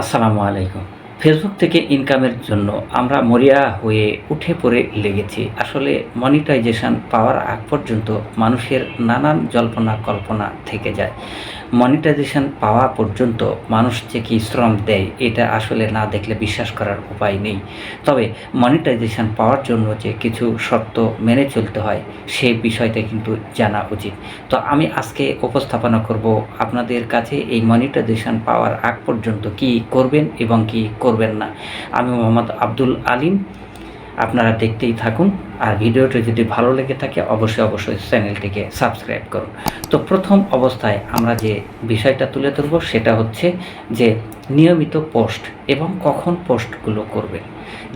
আসসালামু আলাইকুম। ফেসবুক থেকে ইনকামের জন্য আমরা মরিয়া হয়ে উঠে পড়ে লেগেছি। আসলে মনিটাইজেশন পাওয়ার আগ পর্যন্ত মানুষের নানান জল্পনা কল্পনা থেকে যায়। মনিটাইজেশন পাওয়া পর্যন্ত মানুষ যে কী শ্রম দেয়, এটা আসলে না দেখলে বিশ্বাস করার উপায় নেই। তবে মনিটাইজেশন পাওয়ার জন্য যে কিছু শর্ত মেনে চলতে হয় সেই বিষয়টা কিন্তু জানা উচিত। তো আমি আজকে উপস্থাপনা করব আপনাদের কাছে এই মনিটাইজেশন পাওয়ার আগ পর্যন্ত কি করবেন এবং কি করবেন না। আমি মোহাম্মদ আব্দুল আলিম আপনারা দেখতেই থাকুন। আর ভিডিওটি যদি ভালো লেগে থাকে, অবশ্যই অবশ্যই চ্যানেলটিকে সাবস্ক্রাইব করুন। তো প্রথম অবস্থায় আমরা যে বিষয়টা তুলে ধরবো, সেটা হচ্ছে যে নিয়মিত পোস্ট এবং কখন পোস্টগুলো করবেন।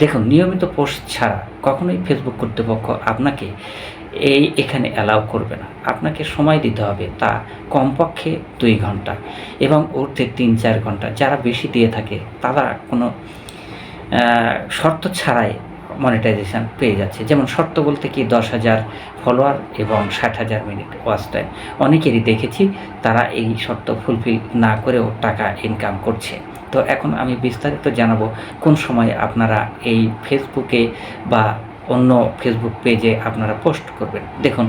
দেখুন, নিয়মিত পোস্ট ছাড়া কখনোই ফেসবুক কর্তৃপক্ষ আপনাকে এই এখানে অ্যালাউ করবে না। আপনাকে সময় দিতে হবে তা কমপক্ষে দুই ঘণ্টা এবং ঊর্ধ্বে তিন চার ঘণ্টা। যারা বেশি দিয়ে থাকে, তারা কোনো শর্ত ছাড়াই মনিটাইজেশন পেয়ে যাচ্ছে। যেমন শর্ত বলতে কি দশ হাজার ফলোয়ার এবং ষাট হাজার মিনিট ওয়াচ টাইম অনেকেরই দেখেছি তারা এই শর্ত ফুলফিল না করেও টাকা ইনকাম করছে। তো এখন আমি বিস্তারিত জানাব কোন সময় আপনারা এই ফেসবুকে বা অন্য ফেসবুক পেজে আপনারা পোস্ট করবেন। দেখুন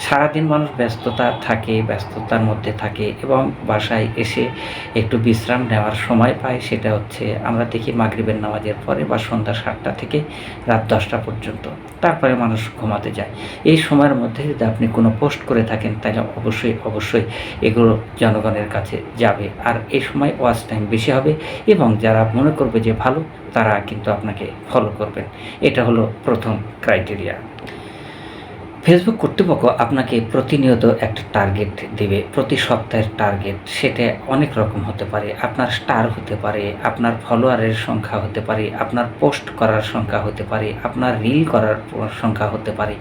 সারাদিন মানুষ ব্যস্ততা থাকে, ব্যস্ততার মধ্যে থাকে এবং বাসায় এসে একটু বিশ্রাম নেওয়ার সময় পায়, সেটা হচ্ছে আমরা দেখি মাগরিবের নামাজের পরে বা সন্ধ্যা সাতটা থেকে রাত দশটা পর্যন্ত। তারপরে মানুষ ঘুমাতে যায়। এই সময়ের মধ্যে যদি আপনি কোনো পোস্ট করে থাকেন, তাহলে অবশ্যই অবশ্যই এগুলো জনগণের কাছে যাবে। আর এই সময় ওয়াচ টাইম বেশি হবে এবং যারা মনে করবে যে ভালো, তারা কিন্তু আপনাকে ফলো করবেন। এটা হলো প্রথম ক্রাইটেরিয়া। ফেসবুক কর্তৃপক্ষ আপনাকে প্রতিনিয়ত একটা টার্গেট দেবে। প্রতি সপ্তাহের টার্গেট সেটা অনেক রকম হতে পারে। আপনার স্টার হতে পারে, আপনার ফলোয়ারের সংখ্যা হতে পারে, আপনার পোস্ট করার সংখ্যা হতে পারে, আপনার রিল করার সংখ্যা হতে পারে।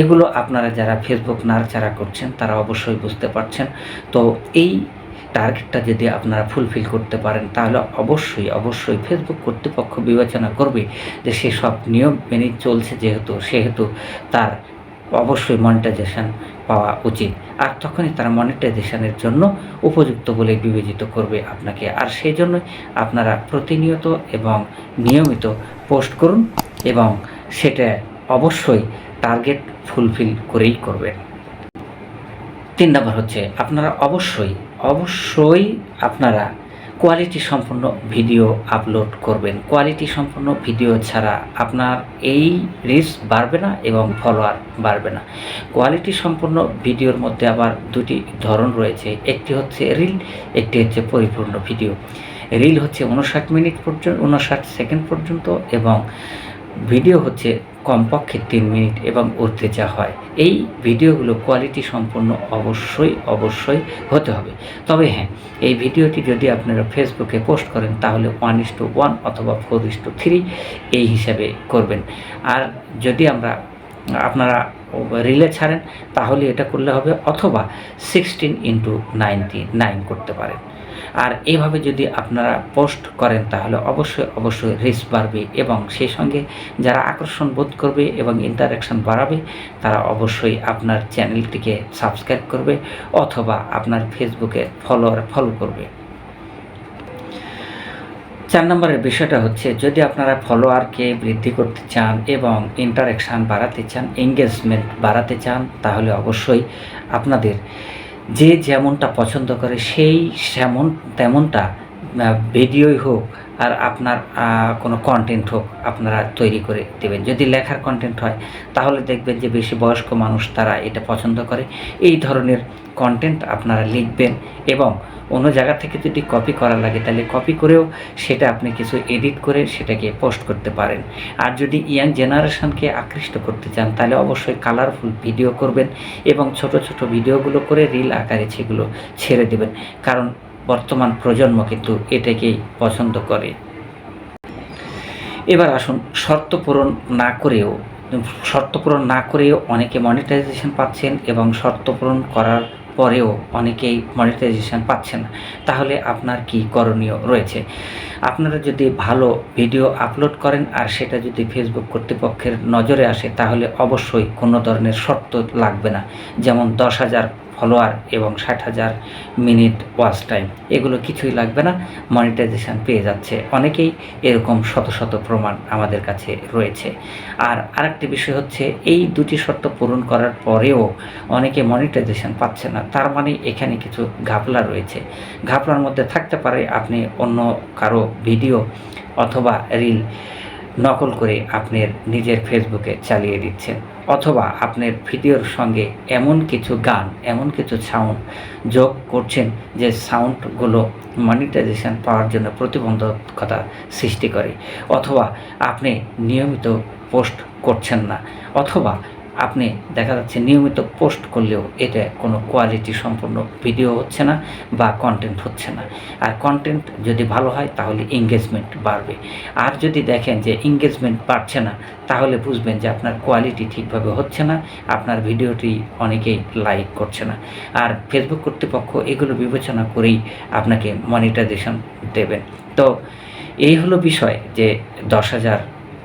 এগুলো আপনারা যারা ফেসবুক নাড়াচাড়া করছেন, তারা অবশ্যই বুঝতে পারছেন। তো এই টার্গেটটা যদি আপনারা ফুলফিল করতে পারেন, তাহলে অবশ্যই অবশ্যই ফেসবুক কর্তৃপক্ষ বিবেচনা করবে যে সেসব নিয়ম মেনে চলছে যেহেতু, সেহেতু তার অবশ্যই মনিটাইজেশন পাওয়া উচিত। আর তখনই তারা মনিটাইজেশনের জন্য উপযুক্ত বলে বিবেচিত করবে আপনাকে। আর সেই জন্য আপনারা প্রতিনিয়ত এবং নিয়মিত পোস্ট করুন এবং সেটা অবশ্যই টার্গেট ফুলফিল করেই করবেন। তিন নম্বর হচ্ছে, আপনারা অবশ্যই অবশ্যই আপনারা কোয়ালিটি সম্পন্ন ভিডিও আপলোড করবেন। কোয়ালিটি সম্পন্ন ভিডিও ছাড়া আপনার এই রিচ বাড়বে না এবং ফলোয়ার বাড়বে না। কোয়ালিটি সম্পন্ন ভিডিওর মধ্যে আবার দুটি ধরন রয়েছে। একটি হচ্ছে রিল একটি হচ্ছে পরিপূর্ণ ভিডিও রিল হচ্ছে উনষাট মিনিট পর্যন্ত উনষাট সেকেন্ড পর্যন্ত এবং ভিডিও হচ্ছে কমপক্ষে তিন মিনিট এবং উর্ধে যা হয়। এই ভিডিওগুলো কোয়ালিটি সম্পন্ন অবশ্যই অবশ্যই হতে হবে। তবে হ্যাঁ এই ভিডিওটি যদি আপনারা ফেসবুকে পোস্ট করেন, তাহলে ওয়ান ইস টু ওয়ান অথবা ফোর ইস টু থ্রি এই হিসাবে করবেন। আর যদি আমরা, আপনারা রিলে ছাড়েন, তাহলে এটা করলে হবে অথবা সিক্সটিন ইন্টু নাইনটি নাইন করতে পারেন। আর এইভাবে যদি আপনারা পোস্ট করেন, তাহলে অবশ্যই অবশ্যই রিস্ক বাড়বে এবং সেই সঙ্গে যারা আকর্ষণ বোধ করবে এবং ইন্টারাকশন বাড়াবে, তারা অবশ্যই আপনার চ্যানেলটিকে সাবস্ক্রাইব করবে অথবা আপনার ফেসবুকে ফলোয়ার ফলো করবে। চার নম্বরের বিষয়টা হচ্ছে, যদি আপনারা ফলোয়ারকে বৃদ্ধি করতে চান এবং ইন্টারাকশান বাড়াতে চান এঙ্গেজমেন্ট বাড়াতে চান, তাহলে অবশ্যই আপনাদের যে যেমনটা পছন্দ করে সেই সেমন তেমনটা ভিডিওই হোক আর আপনার কোনো কন্টেন্ট হোক আপনারা তৈরি করে দেবেন। যদি লেখার কন্টেন্ট হয়, তাহলে দেখবেন যে বেশি বয়স্ক মানুষ তারা এটা পছন্দ করে। এই ধরনের কন্টেন্ট আপনারা লিখবেন এবং অন্য জায়গা থেকে যদি কপি করা লাগে, তাহলে কপি করেও সেটা আপনি কিছু এডিট করে সেটাকে পোস্ট করতে পারেন। আর যদি ইয়াং জেনারেশনকে আকৃষ্ট করতে চান, তাহলে অবশ্যই কালারফুল ভিডিও করবেন এবং ছোট ছোট ভিডিওগুলো করে রিল আকারে সেগুলো ছেড়ে দেবেন। কারণ বর্তমান প্রজন্ম কিন্তু এটাকেই পছন্দ করে। এবার আসুন, শর্ত পূরণ না করেও, শর্ত পূরণ না করেও অনেকে মনিটাইজেশন পাচ্ছেন এবং শর্ত পূরণ করার পরেও অনেকেই মনিটাইজেশন পাচ্ছেন তাহলে আপনার কি করণীয় রয়েছে? আপনারা যদি ভালো ভিডিও আপলোড করেন আর সেটা যদি ফেসবুক কর্তৃপক্ষের নজরে আসে, তাহলে অবশ্যই কোনো ধরনের শর্ত লাগবে না। যেমন দশ হাজার ফলোয়ার এবং ষাট হাজার মিনিট ওয়াচ টাইম। এগুলো কিছুই লাগবে না, মনিটাইজেশান পেয়ে যাচ্ছে। অনেকেই এরকম শত শত প্রমাণ আমাদের কাছে রয়েছে। আর আরেকটি বিষয় হচ্ছে, এই দুটি শর্ত পূরণ করার পরেও অনেকে মনিটাইজেশান পাচ্ছে না। তার মানে এখানে কিছু ঘাপলা রয়েছে। ঘাপলার মধ্যে থাকতে পারে আপনি অন্য কারও ভিডিও অথবা রিল নকল করে আপনার নিজের ফেসবুকে চালিয়ে দিচ্ছেন। অথবা আপনার ভিডিওর সঙ্গে এমন কিছু গান, এমন কিছু সাউন্ড যোগ করছেন যে সাউন্ডগুলো মনিটাইজেশন পাওয়ার জন্য প্রতিবন্ধকতা সৃষ্টি করে, অথবা আপনি নিয়মিত পোস্ট করছেন না, অথবা আপনি দেখা যাচ্ছে নিয়মিত পোস্ট করলেও এটা কোনো কোয়ালিটি সম্পূর্ণ ভিডিও হচ্ছে না বা কন্টেন্ট হচ্ছে না। আর কন্টেন্ট যদি ভালো হয় তাহলে এঙ্গেজমেন্ট বাড়বে। আর যদি দেখেন যে এঙ্গেজমেন্ট বাড়ছে না, তাহলে বুঝবেন যে আপনার কোয়ালিটি ঠিকভাবে হচ্ছে না, আপনার ভিডিওটি অনেকেই লাইক করছে না। আর ফেসবুক কর্তৃপক্ষ এগুলো বিবেচনা করেই আপনাকে মনিটাইজেশন দেবেন। তো এই হলো বিষয় যে দশ হাজার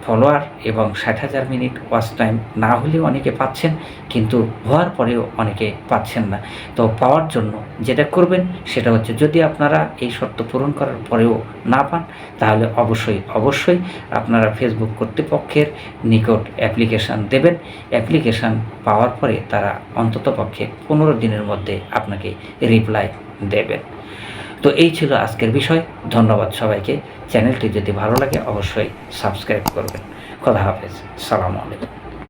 ফলোয়ার এবং ষাট হাজার মিনিট ওয়াচ টাইম না হলেও অনেকে পাচ্ছেন, কিন্তু হওয়ার পরেও অনেকে পাচ্ছেন না। তো পাওয়ার জন্য যেটা করবেন সেটা হচ্ছে যদি আপনারা এই শর্ত পূরণ করার পরেও না পান, তাহলে অবশ্যই অবশ্যই আপনারা ফেসবুক কর্তৃপক্ষের নিকট অ্যাপ্লিকেশান দেবেন। অ্যাপ্লিকেশান পাওয়ার পরে তারা অন্ততপক্ষে পনেরো দিনের মধ্যে আপনাকে রিপ্লাই দেবেন। তো এই ছিল আজকের বিষয়। ধন্যবাদ সবাইকে। চ্যানেলটি যদি ভালো লাগে, অবশ্যই সাবস্ক্রাইব করবেন। খোদা হাফেজ। সালামু আলাইকুম।